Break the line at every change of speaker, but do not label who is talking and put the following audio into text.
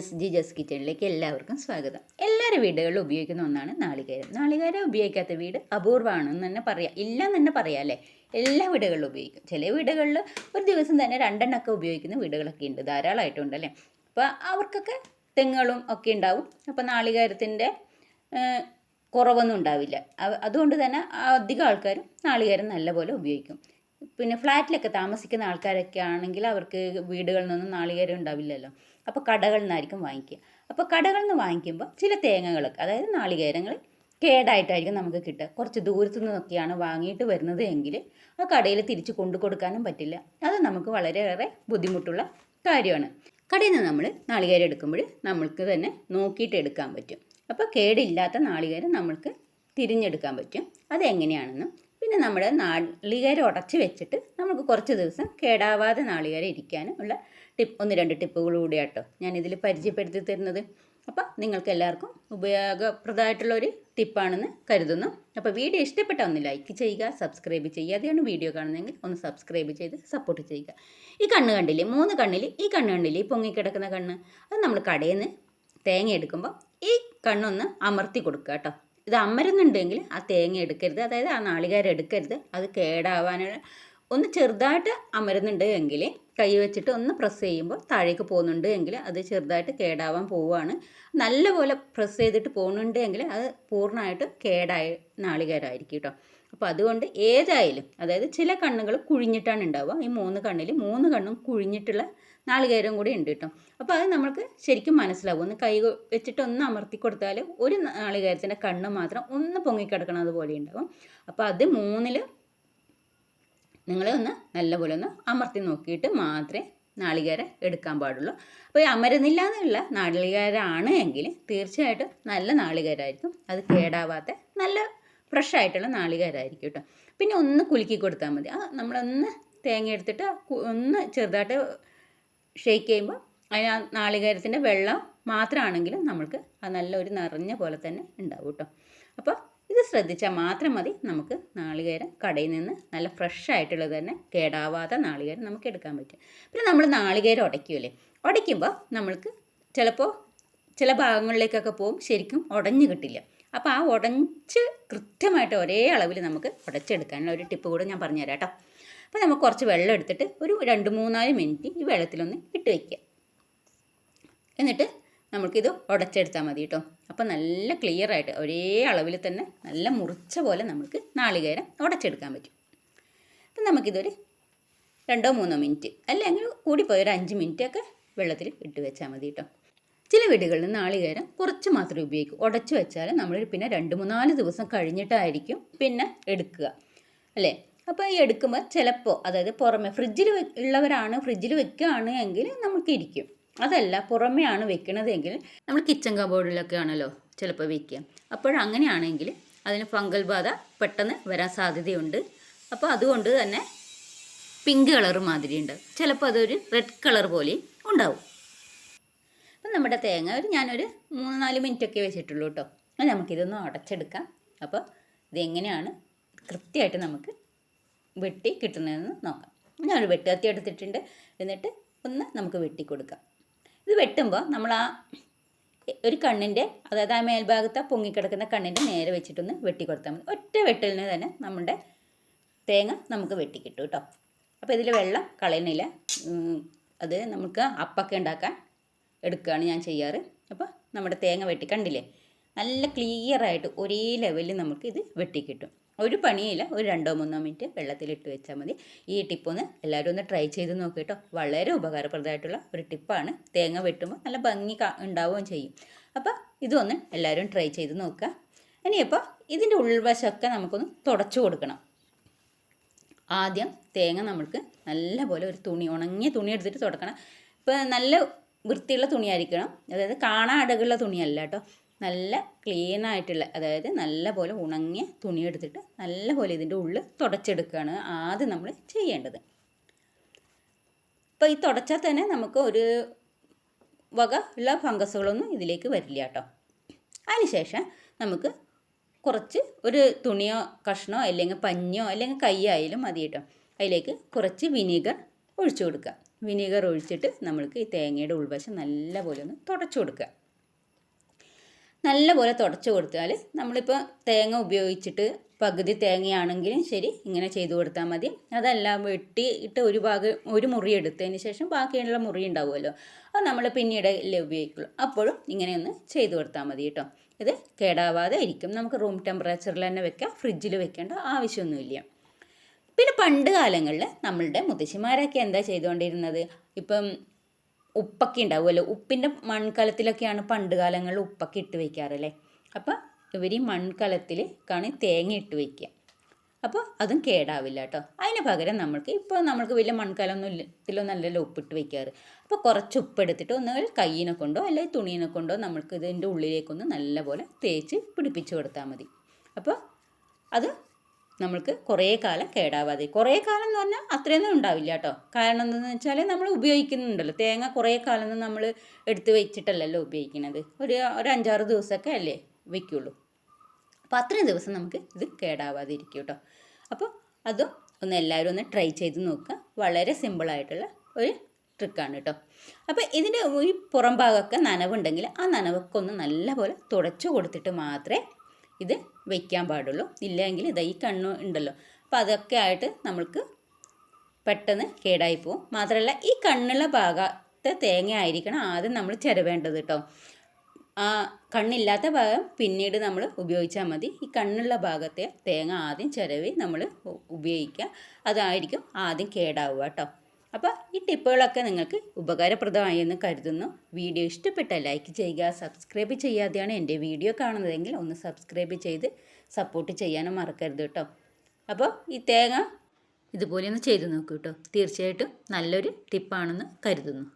Friends G ജസ് കിച്ചണിലേക്ക് എല്ലാവർക്കും സ്വാഗതം. എല്ലാവരും വീടുകളിലും ഉപയോഗിക്കുന്ന ഒന്നാണ് നാളികേരം. നാളികേരം ഉപയോഗിക്കാത്ത വീട് അപൂർവമാണെന്ന് തന്നെ പറയാം. ഇല്ലെന്ന് തന്നെ പറയാം അല്ലേ? എല്ലാ വീടുകളിലും ഉപയോഗിക്കും. ചില വീടുകളിൽ ഒരു ദിവസം തന്നെ രണ്ടെണ്ണമൊക്കെ ഉപയോഗിക്കുന്ന വീടുകളൊക്കെ ഉണ്ട്. ധാരാളമായിട്ടുണ്ട് അല്ലേ? അപ്പോൾ അവർക്കൊക്കെ തെങ്ങുകളും ഒക്കെ ഉണ്ടാവും. അപ്പോൾ നാളികേരത്തിന്റെ കുറവൊന്നും ഉണ്ടാവില്ല. അതുകൊണ്ട് തന്നെ അധികം ആൾക്കാരും നാളികേരം നല്ലപോലെ ഉപയോഗിക്കും. പിന്നെ ഫ്ലാറ്റിലൊക്കെ താമസിക്കുന്ന ആൾക്കാരൊക്കെ ആണെങ്കിൽ അവർക്ക് വീടുകളിൽ നിന്നും നാളികേരം ഉണ്ടാവില്ലല്ലോ. അപ്പോൾ കടകളിൽ നിന്നായിരിക്കും വാങ്ങിക്കുക. അപ്പോൾ കടകളിൽ നിന്ന് വാങ്ങിക്കുമ്പോൾ ചില തേങ്ങകളൊക്കെ അതായത് നാളികേരങ്ങൾ കേടായിട്ടായിരിക്കും നമുക്ക് കിട്ടുക. കുറച്ച് ദൂരത്തു നിന്നൊക്കെയാണ് വാങ്ങിയിട്ട് വരുന്നത് എങ്കിൽ ആ കടയിൽ തിരിച്ച് കൊണ്ടു കൊടുക്കാനും പറ്റില്ല. അത് നമുക്ക് വളരെയേറെ ബുദ്ധിമുട്ടുള്ള കാര്യമാണ്. കടയിൽ നിന്ന് നമ്മൾ നാളികേരം എടുക്കുമ്പോൾ നമ്മൾക്ക് തന്നെ നോക്കിയിട്ട് എടുക്കാൻ പറ്റും. അപ്പോൾ കേടില്ലാത്ത നാളികേരം നമ്മൾക്ക് തിരിഞ്ഞെടുക്കാൻ പറ്റും. അതെങ്ങനെയാണെന്നും പിന്നെ നമ്മുടെ നാളികേരം ഉടച്ച് വെച്ചിട്ട് നമുക്ക് കുറച്ച് ദിവസം കേടാവാതെ നാളികേരം ഇരിക്കാനും ഉള്ള ടിപ്പ് ഒന്ന് രണ്ട് ടിപ്പുകളൂടെ കേട്ടോ ഞാനിതിൽ പരിചയപ്പെടുത്തി തരുന്നത്. അപ്പോൾ നിങ്ങൾക്ക് എല്ലാവർക്കും ഉപയോഗപ്രദമായിട്ടുള്ള ഒരു ടിപ്പാണെന്ന് കരുതുന്നു. അപ്പോൾ വീഡിയോ ഇഷ്ടപ്പെട്ട ഒന്ന് ലൈക്ക് ചെയ്യുക സബ്സ്ക്രൈബ് ചെയ്യുക അതെയാണ് വീഡിയോ കാണുന്നതെങ്കിൽ ഒന്ന് സബ്സ്ക്രൈബ് ചെയ്ത് സപ്പോർട്ട് ചെയ്യുക. ഈ കണ്ണ് കണ്ടില്ലേ? മൂന്ന് കണ്ണിൽ ഈ കണ്ണ് കണ്ടില്ലേ? ഈ പൊങ്ങിക്കിടക്കുന്ന കണ്ണ്. അത് നമ്മൾ കടയിൽ നിന്ന് തേങ്ങ എടുക്കുമ്പോൾ ഈ കണ്ണൊന്ന് അമർത്തി കൊടുക്കുക കേട്ടോ. ഇത് അമരുന്നുണ്ടെങ്കിൽ ആ തേങ്ങ എടുക്കരുത്. അതായത് ആ നാളികേരം എടുക്കരുത്. അത് കേടാവാനുള്ള ഒന്ന് ചെറുതായിട്ട് അമരുന്നുണ്ട് എങ്കിൽ കൈ വെച്ചിട്ട് ഒന്ന് പ്രസ് ചെയ്യുമ്പോൾ താഴേക്ക് പോകുന്നുണ്ട് എങ്കിൽ അത് ചെറുതായിട്ട് കേടാവാൻ പോവുകയാണ്. നല്ലപോലെ പ്രസ് ചെയ്തിട്ട് പോകുന്നുണ്ട് എങ്കിൽ അത് പൂർണമായിട്ട് കേടായ നാളികേരമായിരിക്കും കേട്ടോ. അപ്പോൾ അതുകൊണ്ട് ഏതായാലും അതായത് ചില കണ്ണുകൾ കുഴിഞ്ഞിട്ടാണ് ഉണ്ടാവുക. ഈ മൂന്ന് കണ്ണിൽ മൂന്ന് കണ്ണും കുഴിഞ്ഞിട്ടുള്ള നാളികേരം കൂടി ഉണ്ട് കേട്ടോ. അപ്പോൾ അത് നമ്മൾക്ക് ശരിക്കും മനസ്സിലാവും. ഒന്ന് കൈ വെച്ചിട്ട് ഒന്ന് അമർത്തി കൊടുത്താൽ ഒരു നാളികേരത്തിന്റെ കണ്ണ് മാത്രം ഒന്ന് പൊങ്ങിക്കിടക്കണം അതുപോലെ ഉണ്ടാവും. അപ്പോൾ അത് മൂന്നിൽ നിങ്ങൾ ഒന്ന് നല്ലപോലെ ഒന്ന് അമർത്തി നോക്കിയിട്ട് മാത്രമേ നാളികേരം എടുക്കാൻ പാടുള്ളൂ. അപ്പോൾ ഈ അമരുന്നില്ല എന്നുള്ള എങ്കിൽ തീർച്ചയായിട്ടും നല്ല നാളികേരമായിരിക്കും അത് കേടാവാത്ത നല്ല ഫ്രഷ് ആയിട്ടുള്ള നാളികേരമായിരിക്കും കേട്ടോ. പിന്നെ ഒന്ന് കുലുക്കി കൊടുത്താൽ മതി. ആ നമ്മളൊന്ന് തേങ്ങ എടുത്തിട്ട് ഒന്ന് ചെറുതായിട്ട് ഷെയ്ക്ക് ചെയ്യുമ്പോൾ അതിന് ആ നാളികേരത്തിന്റെ വെള്ളം മാത്രമാണെങ്കിലും നമ്മൾക്ക് അത് നല്ലൊരു നിറഞ്ഞ പോലെ തന്നെ ഉണ്ടാവും കേട്ടോ. അപ്പോൾ ശ്രദ്ധിച്ചാൽ മാത്രം മതി നമുക്ക് നാളികേരം കടയിൽ നിന്ന് നല്ല ഫ്രഷ് ആയിട്ടുള്ളത് തന്നെ കേടാവാത്ത നാളികേരം നമുക്ക് എടുക്കാൻ പറ്റും. പിന്നെ നമ്മൾ നാളികേരം ഉടയ്ക്കൂലേ ഉടയ്ക്കുമ്പോൾ നമ്മൾക്ക് ചിലപ്പോൾ ചില ഭാഗങ്ങളിലേക്കൊക്കെ പോകും ശരിക്കും ഉടഞ്ഞു കിട്ടില്ല. അപ്പോൾ ആ ഉടഞ്ച് കൃത്യമായിട്ട് ഒരേ അളവിൽ നമുക്ക് ഉടച്ചെടുക്കാനുള്ള ഒരു ടിപ്പ് കൂടെ ഞാൻ പറഞ്ഞുതരാം കേട്ടോ. അപ്പോൾ നമുക്ക് കുറച്ച് വെള്ളം എടുത്തിട്ട് ഒരു രണ്ട് മൂന്നാൽ മിനിറ്റ് ഈ വെള്ളത്തിലൊന്ന് ഇട്ട് വയ്ക്കുക. എന്നിട്ട് നമുക്കിത് ഉടച്ചെടുത്താൽ മതി കേട്ടോ. അപ്പോൾ നല്ല ക്ലിയർ ആയിട്ട് ഒരേ അളവിൽ തന്നെ നല്ല മുറിച്ച പോലെ നമുക്ക് നാളികേരം ഉടച്ചെടുക്കാൻ പറ്റും. അപ്പം നമുക്കിതൊരു രണ്ടോ മൂന്നോ മിനിറ്റ് അല്ലെങ്കിൽ കൂടിപ്പോയി ഒരു അഞ്ച് മിനിറ്റ് ഒക്കെ വെള്ളത്തിൽ ഇട്ട് വെച്ചാൽ മതി കേട്ടോ ചില വീടുകളിൽ നാളികേരം കുറച്ച് മാത്രമേ ഉപയോഗിക്കൂ. ഉടച്ചു വെച്ചാൽ നമ്മൾ പിന്നെ രണ്ട് മൂന്നാൽ ദിവസം കഴിഞ്ഞിട്ടായിരിക്കും പിന്നെ എടുക്കുക. അല്ലേ? അപ്പോൾ ഈ എടുക്കുമ്പോൾ ചിലപ്പോൾ അതായത് പുറമെ ഫ്രിഡ്ജിൽ ഉള്ളവരാണ് ഫ്രിഡ്ജിൽ വെക്കുകയാണ് എങ്കിൽ നമുക്ക് ഇരിക്കും. അതല്ല പുറമെയാണ് വെക്കണതെങ്കിൽ നമ്മൾ കിച്ചൺ കബോർഡിലൊക്കെ ആണല്ലോ ചിലപ്പോൾ വെക്കുക. അപ്പോഴങ്ങനെയാണെങ്കിൽ അതിന് ഫംഗൽ ബാധ പെട്ടെന്ന് വരാൻ സാധ്യതയുണ്ട്. അപ്പോൾ അതുകൊണ്ട് തന്നെ പിങ്ക് കളർ മാതിരിയുണ്ട്. ചിലപ്പോൾ അതൊരു റെഡ് കളർ പോലെ ഉണ്ടാവും. അപ്പം നമ്മുടെ തേങ്ങ ഒരു ഞാനൊരു മൂന്ന് നാല് മിനിറ്റ് ഒക്കെ വെച്ചിട്ടുള്ളൂ കേട്ടോ. അത് നമുക്കിതൊന്ന് അടച്ചെടുക്കാം. അപ്പോൾ ഇതെങ്ങനെയാണ് കൃത്യമായിട്ട് നമുക്ക് വെട്ടി കിട്ടുന്നതെന്ന് നോക്കാം. ഞാനൊരു വെട്ടുകത്തി എടുത്തിട്ടുണ്ട്. എന്നിട്ട് ഒന്ന് നമുക്ക് വെട്ടി കൊടുക്കാം ഇത് വെട്ടുമ്പോൾ നമ്മൾ ആ ഒരു കണ്ണിന്റെ അതായത് ആ മേൽഭാഗത്ത് പൊങ്ങിക്കിടക്കുന്ന കണ്ണിന്റെ നേരെ വെച്ചിട്ടൊന്ന് വെട്ടി കൊടുത്താൽ മതി. ഒറ്റ വെട്ടലിന് തന്നെ നമ്മുടെ തേങ്ങ നമുക്ക് വെട്ടി കിട്ടും കേട്ടോ അപ്പോൾ ഇതിൽ വെള്ളം കളയണില്ല അത് നമുക്ക് അപ്പൊക്കെ ഉണ്ടാക്കാൻ എടുക്കുകയാണ് ഞാൻ ചെയ്യാറ്. അപ്പോൾ നമ്മുടെ തേങ്ങ വെട്ടി കണ്ടില്ലേ? നല്ല ക്ലിയർ ആയിട്ട് ഒരേ ലെവലിൽ നമുക്ക് ഇത് വെട്ടിക്കിട്ടും. ഒരു പണിയില്ല ഒരു രണ്ടോ മൂന്നോ മിനിറ്റ് വെള്ളത്തിലിട്ട് വെച്ചാൽ മതി. ഈ ടിപ്പൊന്ന് എല്ലാവരും ഒന്ന് ട്രൈ ചെയ്ത് നോക്കിയിട്ടോ വളരെ ഉപകാരപ്രദമായിട്ടുള്ള ഒരു ടിപ്പാണ് തേങ്ങ വെട്ടുമ്പോൾ നല്ല ഭംഗി ഉണ്ടാവുകയും ചെയ്യും. അപ്പോൾ ഇതൊന്ന് എല്ലാവരും ട്രൈ ചെയ്ത് നോക്കുക ഇനിയിപ്പോൾ ഇതിന്റെ ഉൾവശമൊക്കെ നമുക്കൊന്ന് തുടച്ചു കൊടുക്കണം. ആദ്യം തേങ്ങ നമ്മൾക്ക് നല്ലപോലെ ഒരു തുണി ഉണങ്ങിയ തുണി എടുത്തിട്ട് തുടക്കണം. ഇപ്പോൾ നല്ല വൃത്തിയുള്ള തുണിയായിരിക്കണം. അതായത് കാണാൻ അടകുള്ള തുണിയല്ല കേട്ടോ നല്ല ക്ലീൻ ആയിട്ടുള്ള അതായത് നല്ല പോലെ ഉണങ്ങിയ തുണി എടുത്തിട്ട് നല്ല പോലെ ഇതിന്റെ ഉള്ളിൽ തുടച്ചെടുക്കുകയാണ് ആദ്യം നമ്മൾ ചെയ്യേണ്ടത്. അപ്പോൾ ഈ തുടച്ചാൽ തന്നെ നമുക്ക് ഒരു വക ഉള്ള ഫംഗസുകളൊന്നും ഇതിലേക്ക് വരില്ല കേട്ടോ. അതിനുശേഷം നമുക്ക് കുറച്ച് ഒരു തുണിയോ കഷ്ണോ അല്ലെങ്കിൽ പഞ്ഞോ അല്ലെങ്കിൽ കയ്യായാലും മതി കേട്ടോ. അതിലേക്ക് കുറച്ച് വിനീഗർ ഒഴിച്ചു കൊടുക്കുക. വിനീഗർ ഒഴിച്ചിട്ട് നമ്മൾക്ക് ഈ തേങ്ങയുടെ ഉൾവശം നല്ലപോലെ ഒന്ന് തുടച്ചു കൊടുക്കുക. നല്ലപോലെ തുടച്ചു കൊടുത്താൽ നമ്മളിപ്പോൾ തേങ്ങ ഉപയോഗിച്ചിട്ട് പകുതി തേങ്ങയാണെങ്കിലും ശരി ഇങ്ങനെ ചെയ്തു കൊടുത്താൽ മതി. അതല്ല വെട്ടി ഇട്ട് ഒരു ഭാഗം ഒരു മുറി എടുത്തതിന് ശേഷം ബാക്കിയുള്ള മുറി ഉണ്ടാവുമല്ലോ അത് നമ്മൾ പിന്നീട് അല്ലേ ഉപയോഗിക്കുള്ളൂ. അപ്പോഴും ഇങ്ങനെ ഒന്ന് ചെയ്തു കൊടുത്താൽ മതി കേട്ടോ. ഇത് കേടാവാതെ ഇരിക്കും. നമുക്ക് റൂം ടെമ്പറേച്ചറിൽ തന്നെ വെക്കാം ഫ്രിഡ്ജിൽ വെക്കേണ്ട ആവശ്യമൊന്നുമില്ല. പിന്നെ പണ്ട് കാലങ്ങളിൽ നമ്മളുടെ മുത്തശ്ശിമാരൊക്കെ എന്താ ചെയ്തുകൊണ്ടിരുന്നത്? ഇപ്പം ഉപ്പൊക്കെ ഉണ്ടാവുമല്ലോ. ഉപ്പിന്റെ മൺകലത്തിലൊക്കെയാണ് പണ്ട് കാലങ്ങളിൽ ഉപ്പൊക്കെ ഇട്ട് വയ്ക്കാറല്ലേ അപ്പോൾ ഇവർ ഈ മൺകലത്തിൽ കാണി തേങ്ങ ഇട്ട് വയ്ക്കുക അപ്പോൾ അതും കേടാവില്ല കേട്ടോ. അതിന് പകരം നമ്മൾക്ക് ഇപ്പോൾ നമ്മൾക്ക് വലിയ മൺകലമൊന്നും ഇല്ല ഉപ്പ് ഉപ്പിട്ട് വയ്ക്കാറ് അപ്പോൾ കുറച്ച് ഉപ്പ് എടുത്തിട്ട് ഒന്ന് കയ്യിനെ കൊണ്ടോ അല്ലെങ്കിൽ തുണീനെ കൊണ്ടോ നമ്മൾക്ക് ഇതിന്റെ ഉള്ളിലേക്കൊന്ന് നല്ലപോലെ തേച്ച് പിടിപ്പിച്ച് കൊടുത്താൽ മതി. അപ്പോൾ അത് നമ്മൾക്ക് കുറേ കാലം കേടാവാതെ. കുറേ കാലം എന്ന് പറഞ്ഞാൽ അത്രയൊന്നും ഉണ്ടാവില്ല കേട്ടോ. കാരണം എന്താണെന്ന് വെച്ചാൽ നമ്മൾ ഉപയോഗിക്കുന്നുണ്ടല്ലോ. തേങ്ങ കുറേ കാലം നമ്മൾ എടുത്ത് വെച്ചിട്ടല്ലല്ലോ ഉപയോഗിക്കുന്നത്. ഒരു ഒരു അഞ്ചാറ് ദിവസമൊക്കെ അല്ലേ വയ്ക്കുള്ളൂ അപ്പോൾ അത്രയും ദിവസം നമുക്ക് ഇത് കേടാവാതെ ഇരിക്കും കേട്ടോ. അപ്പോൾ അതും ഒന്ന് എല്ലാവരും ഒന്ന് ട്രൈ ചെയ്ത് നോക്കുക. വളരെ സിമ്പിളായിട്ടുള്ള ഒരു ട്രിക്കാണ് കേട്ടോ. അപ്പോൾ ഇതിന്റെ ഈ പുറം ഭാഗമൊക്കെ നനവുണ്ടെങ്കിൽ ആ നനവൊക്കെ ഒന്ന് നല്ലപോലെ തുടച്ചു കൊടുത്തിട്ട് മാത്രമേ ഇത് വയ്ക്കാൻ പാടുള്ളൂ. ഇല്ലെങ്കിൽ ഇതാ ഈ കണ്ണ് ഉണ്ടല്ലോ. അപ്പം അതൊക്കെ ആയിട്ട് നമ്മൾക്ക് പെട്ടെന്ന് കേടായി പോകും മാത്രമല്ല ഈ കണ്ണുള്ള ഭാഗത്തെ തേങ്ങ ആയിരിക്കണം ആദ്യം നമ്മൾ ചിരവേണ്ടത് കേട്ടോ ആ കണ്ണില്ലാത്ത ഭാഗം പിന്നീട് നമ്മൾ ഉപയോഗിച്ചാൽ മതി. ഈ കണ്ണുള്ള ഭാഗത്തെ തേങ്ങ ആദ്യം ചിരവി നമ്മൾ ഉപയോഗിക്കുക. അതായിരിക്കും ആദ്യം കേടാവുക കേട്ടോ അപ്പോൾ ഈ ടിപ്പുകളൊക്കെ നിങ്ങൾക്ക് ഉപകാരപ്രദമായി എന്ന് കരുതുന്നു. വീഡിയോ ഇഷ്ടപ്പെട്ട ലൈക്ക് ചെയ്യുക സബ്സ്ക്രൈബ് ചെയ്യാതെയാണ് എന്റെ വീഡിയോ കാണുന്നതെങ്കിൽ ഒന്ന് സബ്സ്ക്രൈബ് ചെയ്ത് സപ്പോർട്ട് ചെയ്യാനും മറക്കരുത് കേട്ടോ. അപ്പോൾ ഈ തേങ്ങ ഇതുപോലെ ഒന്ന് ചെയ്ത് നോക്കൂ കേട്ടോ. തീർച്ചയായിട്ടും നല്ലൊരു ടിപ്പാണെന്ന് കരുതുന്നു.